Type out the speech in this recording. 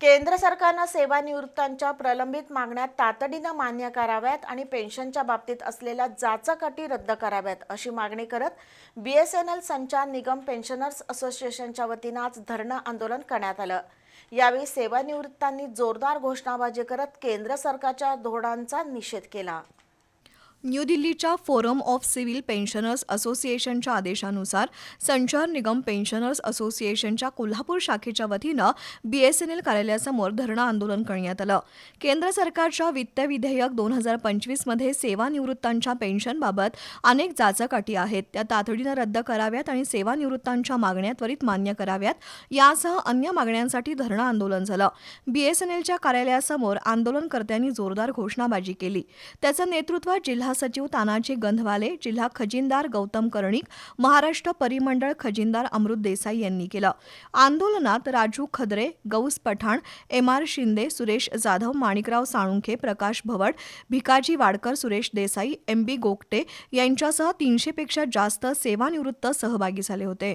केंद्र सरकारनं सेवानिवृत्तांच्या प्रलंबित मागण्या तातडीनं मान्य कराव्यात आणि पेन्शनच्या बाबतीत असलेल्या जाचक अटी रद्द कराव्यात अशी मागणी करत बी एस एन एल संचार निगम पेन्शनर्स असोसिएशनच्या वतीनं आज धरणं आंदोलन करण्यात आलं. यावेळी सेवानिवृत्तांनी जोरदार घोषणाबाजी करत केंद्र सरकारच्या धोरणांचा निषेध केला. न्यू दिल्लीच्या फोरम ऑफ सिव्हिल पेन्शनर्स असोसिएशनच्या आदेशानुसार संचार निगम पेन्शनर्स असोसिएशनच्या कोल्हापूर शाखेच्या वतीनं बीएसएनएल कार्यालयासमोर धरणं आंदोलन करण्यात आलं. केंद्र सरकारच्या वित्त विधेयक दोन हजार पंचवीसमध्ये सेवानिवृत्तांच्या पेन्शनबाबत अनेक जाचक अटी आहेत. त्या तातडीनं रद्द कराव्यात आणि सेवानिवृत्तांच्या मागण्या त्वरित मान्य कराव्यात. यासह अन्य मागण्यांसाठी धरणं आंदोलन झालं. बीएसएनएलच्या कार्यालयासमोर आंदोलनकर्त्यांनी जोरदार घोषणाबाजी केली. त्याचं नेतृत्व जिल्हा सचिव तानाजी गंधवाले जिल्हा खजिनदार गौतम कर्णिक महाराष्ट्र परिमंडळ खजिनदार अमृत देसाई यांनी केलं. आंदोलनात Raju Khadre Gaus Pathan M R Shinde Suresh Jadhav Manikrao Salunkhe Prakash Bhavad Bhikaji Wadkar Suresh Desai M B Gogate यांच्यासह तीनशेपेक्षा जास्त सेवानिवृत्त सहभागी झाले होते.